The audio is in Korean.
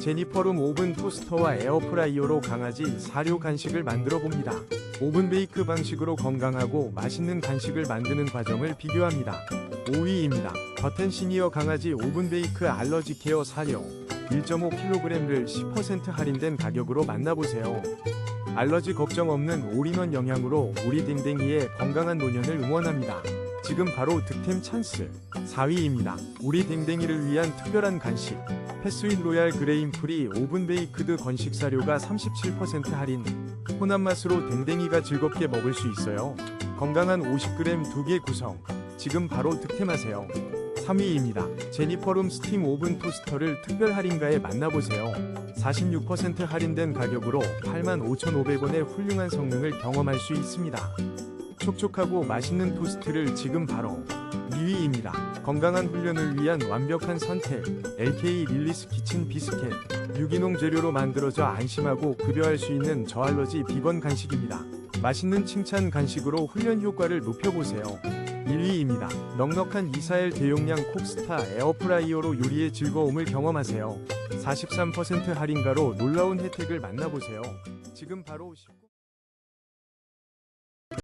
제니퍼룸 오븐 토스터와 에어프라이어로 강아지 사료 간식을 만들어 봅니다. 오븐 베이크 방식으로 건강하고 맛있는 간식을 만드는 과정을 비교합니다. 5위입니다. 버텐 시니어 강아지 오븐 베이크 알러지 케어 사료 1.5kg를 10% 할인된 가격으로 만나보세요. 알러지 걱정 없는 올인원 영양으로 우리 댕댕이의 건강한 노년을 응원합니다. 지금 바로 득템 찬스 4위입니다. 우리 댕댕이를 위한 특별한 간식 패스윗 로얄 그레인 프리 오븐 베이크드 건식 사료가 37% 할인 혼합 맛으로 댕댕이가 즐겁게 먹을 수 있어요. 건강한 50g 2개 구성 지금 바로 득템하세요. 3위입니다. 제니퍼룸 스팀 오븐 토스터를 특별 할인가에 만나보세요. 46% 할인된 가격으로 85,500원의 훌륭한 성능을 경험할 수 있습니다. 촉촉하고 맛있는 토스트를 지금 바로 2위입니다. 건강한 훈련을 위한 완벽한 선택 LK 릴리스 키친 비스켓 유기농 재료로 만들어져 안심하고 급여할 수 있는 저알러지 비건 간식입니다. 맛있는 칭찬 간식으로 훈련 효과를 높여보세요. 1위입니다. 넉넉한 이사엘 대용량 콕스타 에어프라이어로 요리의 즐거움을 경험하세요. 43% 할인가로 놀라운 혜택을 만나보세요. 지금 바로.